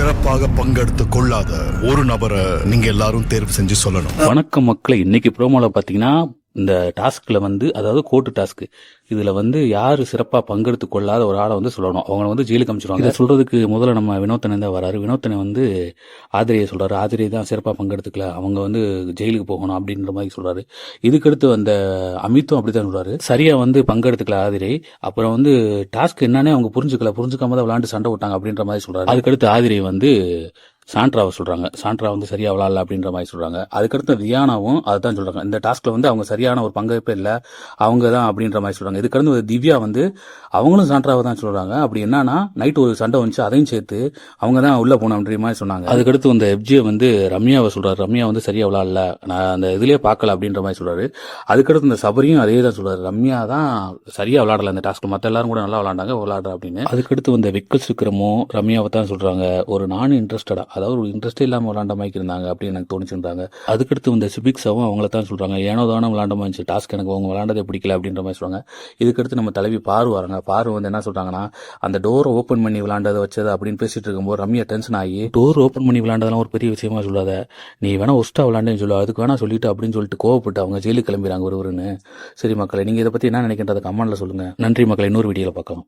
சிறப்பாக பங்கெடுத்து கொள்ளாத ஒரு நபரை நீங்க எல்லாரும் தேர்வு செஞ்சு சொல்லணும். வணக்கம் மக்களை இன்னைக்கு ப்ரோமோல பாத்தீங்கன்னா இந்த டாஸ்கில் வந்து அதாவது கோர்ட்டு டாஸ்க்கு இதில் வந்து யார் சிறப்பாக பங்கெடுத்து கொள்ளாத ஒரு ஆளை வந்து சொல்லணும். அவங்க வந்து ஜெயிலுக்கு அமைச்சிருவாங்க. இதை முதல்ல நம்ம வினோத்தனை தான் வராரு. வினோத்தனை வந்து ஆதிரியை சொல்கிறாரு ஆதிரியை தான் சிறப்பாக பங்கெடுத்துக்கல. அவங்க வந்து ஜெயிலுக்கு போகணும் அப்படின்ற மாதிரி சொல்கிறாரு இதுக்கடுத்து அந்த அமித்தும் அப்படித்தான் சொல்கிறாரு சரியாக வந்து பங்கெடுத்துக்கல ஆதிரை. அப்புறம் வந்து டாஸ்க் என்னன்னே அவங்க புரிஞ்சுக்கல. புரிஞ்சுக்காம தான் விளையாண்டு சண்டை விட்டாங்க அப்படின்ற மாதிரி சொல்கிறாரு அதுக்கடுத்து ஆதிரை வந்து சாண்ட்ராவை சொல்கிறாங்க சாண்ட்ரா வந்து சரியாக விளாடல அப்படின்ற மாதிரி சொல்கிறாங்க அதுக்கடுத்து தியானாவும் அதுதான் சொல்கிறாங்க இந்த டாஸ்கில் வந்து அவங்க சரியான ஒரு பங்கேற்பே இல்லை. அவங்க தான் அப்படின்ற மாதிரி சொல்கிறாங்க இதுக்கடுத்து ஒரு திவ்யா வந்து அவங்களும் சாண்ட்ராவை தான் சொல்கிறாங்க அப்படி என்னன்னா நைட் ஒரு சண்டை வந்துச்சு. அதையும் சேர்த்து அவங்க தான் உள்ள போனோம்ன்ற மாதிரி சொன்னாங்க. அதுக்கடுத்து இந்த எஃப்ஜியை வந்து ரம்யாவை சொல்கிறாரு ரம்யா வந்து சரியாக விளாடல. நான் அந்த இதுலேயே பார்க்கல அப்படின்ற மாதிரி சொல்கிறாரு அதுக்கடுத்து இந்த சபரியும் அதே தான் சொல்கிறாரு ரம்யா தான் சரியாக விளாடல இந்த டாஸ்க்கு மற்ற எல்லாரும் கூட நல்லா விளாண்டாங்க. விளாடுற அப்படின்னு. அதுக்கடுத்து இந்த விக்கல் சிக்கிரமும் ரம்யாவை தான் சொல்கிறாங்க ஒரு நான் இன்ட்ரெஸ்டடாக அதாவது ஒரு இன்ட்ரெஸ்டே இல்லாமல் விளாண்ட மாதிரி இருந்தாங்க அப்படின்னு எனக்கு தோணுச்சுன்றாங்க. அதுக்கடுத்து இந்த சிபிக்ஸாவும் அவங்கள தான் சொல்கிறாங்க ஏனோ தானே விளாண்ட மாதிரி இருந்துச்சு. டாஸ்க் எனக்கு அவங்க விளாண்டதே பிடிக்கல அப்படின்ற மாதிரி சொல்கிறாங்க இதுக்கடுத்து நம்ம தலைவி பாரு வராங்க. பாரு வந்து என்ன சொல்கிறாங்கன்னா அந்த டோரை ஓப்பன் பண்ணி விளாண்டதை வச்சது அப்படின்னு பேசிட்டு இருக்கும்போது ரம்யா டென்ஷன் ஆகி டோர் ஓப்பன் பண்ணி விளாண்டதெல்லாம் ஒரு பெரிய விஷயமா சொல்லாத. நீ வேணா ஒஸ்டா விளாண்டேன்னு சொல்லு. அதுக்கு வேணா சொல்லிட்டு அப்படின்னு சொல்லிட்டு கோவப்பட்டு அவங்க ஜெயிலுக்கு கிளம்பிறாங்க ஒருவருன்னு சரி மக்களை நீங்கள் இதை பற்றி என்ன நினைக்கின்றத கமெண்ட்ல சொல்லுங்கள் நன்றி மக்களை இன்னொரு வீடியோவில் பார்க்கலாம்.